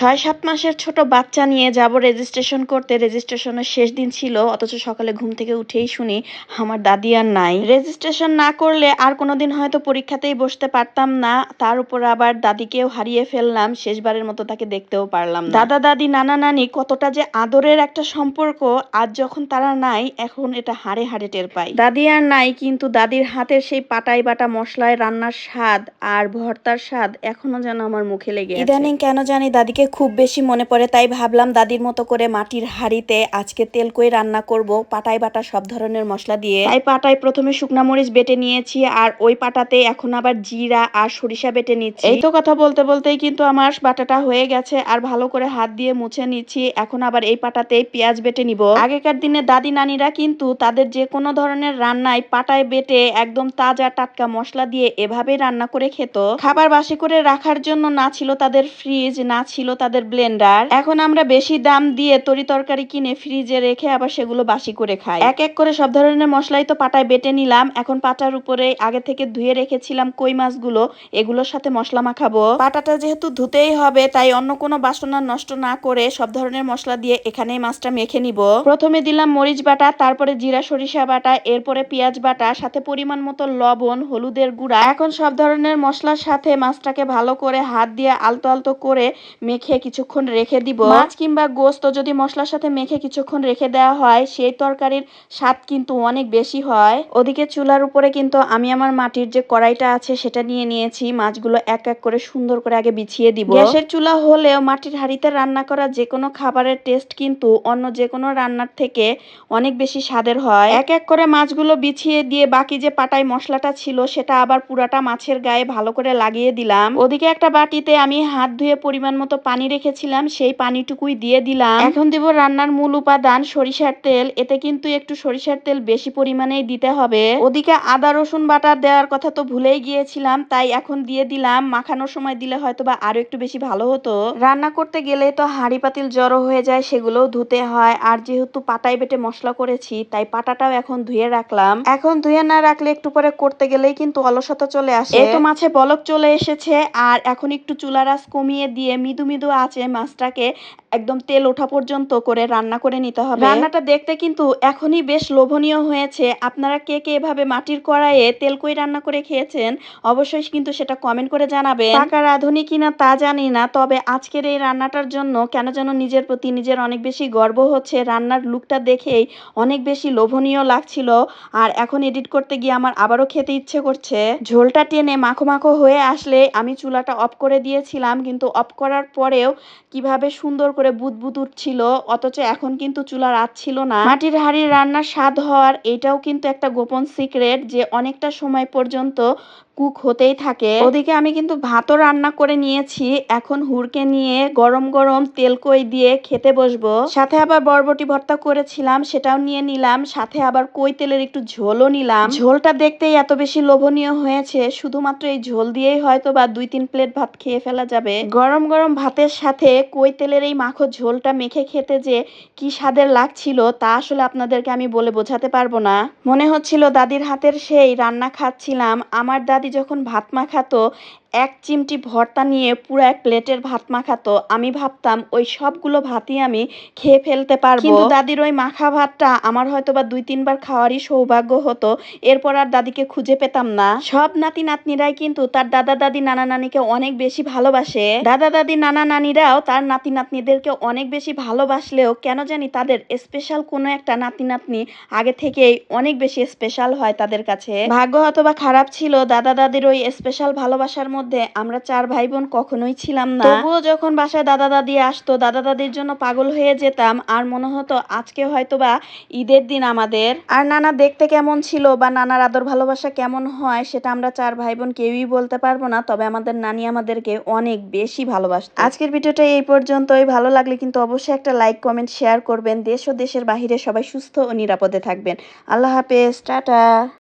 ছয় সাত মাসের ছোট বাচ্চা নিয়ে যাব রেজিস্ট্রেশন করতে। রেজিস্ট্রেশনের শেষ দিন ছিল, অথচ সকালে ঘুম থেকে উঠেই শুনি আমার দাদি আর নাই। রেজিস্ট্রেশন না করলে আর কোনোদিন হয়তো পরীক্ষাতেই বসতে পারতাম না। তার উপর আবার দাদিকেও হারিয়ে ফেললাম, শেষবারের মতো তাকে দেখতেও পারলাম দাদা, দাদি, নানা, নানি, কতটা যে আদরের একটা সম্পর্ক, আজ যখন তারা নাই, এখন এটা হাড়ে হাড়ে টের পাই। দাদি আর নাই, কিন্তু দাদির হাতের সেই পাটাই বাটা মশলায় রান্নার স্বাদ আর ভর্তার স্বাদ এখনও যেন আমার মুখে লেগে ইদানিং কেন জানি দাদিকে খুব বেশি মনে পড়ে তাই ভাবলাম দাদির মতো করে মাটির হাঁড়িতে আজকে তেল কই রান্না করব। পাটাই বাটা সব ধরনের মশলা দিয়ে। তাই পাটায় প্রথমে শুকনা মরিচ বেটে নিয়েছি আর ওই পাটাতে এখন আবার জিরা আর সরিষা বেটে নিচ্ছি। এই তো কথা বলতে বলতেই কিন্তু আমার বাটাটা হয়ে গেছে আর ভালো করে হাত দিয়ে মুছে নিচ্ছি। এখন আবার এই পাটাতে পেঁয়াজ বেটে নিব। আগেকার দিনে দাদি নানিরা কিন্তু তাদের যে কোনো ধরনের রান্নায় পাটায় বেটে একদম তাজা টাটকা মশলা দিয়ে এভাবেই রান্না করে খেত। খাবার বাসি করে রাখার জন্য না ছিল তাদের ফ্রিজ না ছিল তাদের ব্লেন্ডার। এখন আমরা বেশি দাম দিয়ে তরি তরকারি কিনে ফ্রিজে রেখে আবার সেগুলো বাসি করে খাই। এক এক করে সব ধরনের মশলাই তো পাটায় বেটে নিলাম। এখন পাটার উপরে আগে থেকে ধুয়ে রেখেছিলাম কই মাছগুলো, এগুলোর সাথে মশলা মাখাবো। পাটাটা যেহেতু ধুতেই হবে, তাই অন্য কোনো বাসন নষ্ট না করে সব ধরনের মশলা দিয়ে এখানেই মাছটা মেখে নিব। প্রথমে দিলাম মরিচ বাটা, তারপরে জিরা সরিষা বাটা, এরপরে পেঁয়াজ বাটা, সাথে পরিমাণ মতো লবণ, হলুদের গুঁড়া। এখন সব ধরনের মশলার সাথে মাছটাকে ভালো করে হাত দিয়ে আলতো আলতো করে মেখে কিছুক্ষণ রেখে দিব। মাছ কিংবা গোস্ত যদি মশলার সাথে মেখে কিছুক্ষণ রেখে দেওয়া হয় সেই তরকারির স্বাদ কিন্তু অনেক বেশি হয়। ওদিকে চুলার উপরে কিন্তু আমি আমার মাটির যে কড়াইটা আছে সেটা নিয়ে নিয়েছি। মাছগুলো এক এক করে সুন্দর করে আগে বিছিয়ে দিব। গ্যাসের চুলা হলেও মাটির হাঁড়িতে রান্না করা যে কোনো খাবারের টেস্ট কিন্তু অন্য যে কোনো রান্নার থেকে অনেক বেশি স্বাদের হয়। এক এক করে মাছগুলো বিছিয়ে দিয়ে বাকি যে পাটাই মশলাটা ছিল সেটা আবার পুরাটা মাছের গায়ে ভালো করে লাগিয়ে দিলাম। ওদিকে একটা বাটিতে আমি হাত ধুয়ে পরিমাণ মতো পানি রেখেছিলাম, সেই পানিটুকুই দিয়ে দিলাম। এখন দিব রান্নার মূল উপাদান সরিষার তেল। এতে কিন্তু একটু সরিষার তেল বেশি পরিমাণেই দিতে হবে। ওদিকে আদা, রসুন বাটা দেওয়ার কথা তো ভুলেই গিয়েছিলাম, তাই এখন দিয়ে দিলাম। মাখানোর সময় দিলে হয়তো বা আরও একটু বেশি ভালো হতো। রান্না করতে গেলে তো হাঁড়ি পাতিল জড়ো হয়ে যায়, সেগুলোও ধুতে হয়। আর যেহেতু পাটায় বেটে মশলা করেছি, তাই পাটাটাও এখন ধুয়ে রাখলাম। এখন ধুয়ে না রাখলে একটু পরে করতে গেলেই কিন্তু অলসতা চলে আসে। এই তো মাছে বলক চলে এসেছে। আর এখন একটু চুলার আঁচ কমিয়ে দিয়ে মৃদু মৃদু আছে মাছটাকে একদম তেল ওঠা পর্যন্ত করে রান্না করে নিতে হবে। রান্নাটা দেখতে কিন্তু এখনই বেশ লোভনীয় হয়েছে। আপনারা কে কে এভাবে মাটির কড়াইয়ে তেল কই রান্না করে খেয়েছেন অবশ্যই কিন্তু সেটা কমেন্ট করে জানাবেন। টাকা রাঁধুনি কিনা তা জানি না তবে আজকের এই রান্নাটার জন্য কেন যেন নিজের প্রতি নিজের অনেক বেশি গর্ব হচ্ছে। রান্নার লুকটা দেখেই অনেক বেশি লোভনীয় লাগছিল। আর এখন এডিট করতে গিয়ে আমার আবারও খেতে ইচ্ছে করছে। ঝোলটা টেনে মাখো মাখো হয়ে আসলে আমি চুলাটা অফ করে দিয়েছিলাম কিন্তু অফ করার পরেও কীভাবে সুন্দর করে বুদবুদ উঠছিল, অথচ এখন কিন্তু চুলার আঁচ ছিল না। মাটির হাঁড়ির রান্নার স্বাদ হওয়ার এটাও কিন্তু একটা গোপন সিক্রেট যে অনেকটা সময় পর্যন্ত কুক হতেই থাকে। ওদিকে আমি কিন্তু ভাতও রান্না করে নিয়েছি। এখন হুড়কে নিয়ে গরম গরম তেল কই দিয়ে খেতে বসবো। সাথে আবার বরবটি ভর্তা করেছিলাম, সেটাও নিয়ে নিলাম। সাথে আবার কই তেলের একটু ঝোলও নিলাম। ঝোলটা দেখতেই এত বেশি লোভনীয় হয়েছে। শুধুমাত্র এই ঝোল দিয়েই হয়তো বা দুই তিন প্লেট ভাত খেয়ে ফেলা যাবে। গরম গরম ভাতের সাথে কই তেলের এই মাখো ঝোলটা মেখে খেতে যে কি স্বাদের লাগছিল, তা আসলে আপনাদেরকে আমি বলে বোঝাতে পারব না। মনে হচ্ছিল দাদির হাতের সেই রান্না খাচ্ছিলাম। আমার দাদি যখন ভাত মাখাতো এক চিমটি ভর্তা নিয়ে পুরো এক প্লেটের ভাত মাখাতো। আমি ভাবতাম, ওই সবগুলো ভাতই আমি খেয়ে ফেলতে পারব। কিন্তু দাদির ওই মাখা ভাতটা আমার হয়তো বা দুই, তিনবার খাওয়ারই সৌভাগ্য হতো। এরপর আর দাদিকে খুঁজে পেতাম না। সব নাতি নাতনিরাই কিন্তু তার দাদা দাদি নানা নানিকে অনেক বেশি ভালোবাসে। দাদা দাদি নানা নানিরাও তার নাতি নাতনিদেরকে অনেক বেশি ভালোবাসলেও কেন জানি তাদের স্পেশাল কোনো একটা নাতি নাতনি আগে থেকেই অনেক বেশি স্পেশাল হয় তাদের কাছে। ভাগ্য হয়তো বা খারাপ ছিল, দাদা দাদির ওই স্পেশাল ভালোবাসার মধ্যে আমরা চার ভাই বোন কখনোই ছিলাম না। তবুও যখন বাসায় দাদা দাদি আসতো দাদা দাদির জন্য পাগল হয়ে যেতাম আর মনে হতো আজকে হয়তো বা ঈদের দিন আমাদের। আর নানা দেখতে কেমন ছিল বা নানার আদর ভালোবাসা কেমন হয় সেটা আমরা চার ভাই বোন কেউই বলতে পারব না তবে আমাদের নানি আমাদেরকে অনেক বেশি ভালোবাসত। আজকের ভিডিওটা এই পর্যন্তই। ভালো লাগলে কিন্তু অবশ্যই একটা লাইক কমেন্ট শেয়ার করবেন। দেশ ও দেশের বাহিরে সবাই সুস্থ ও নিরাপদে থাকবেন। আল্লাহ হাফেজ টাটা।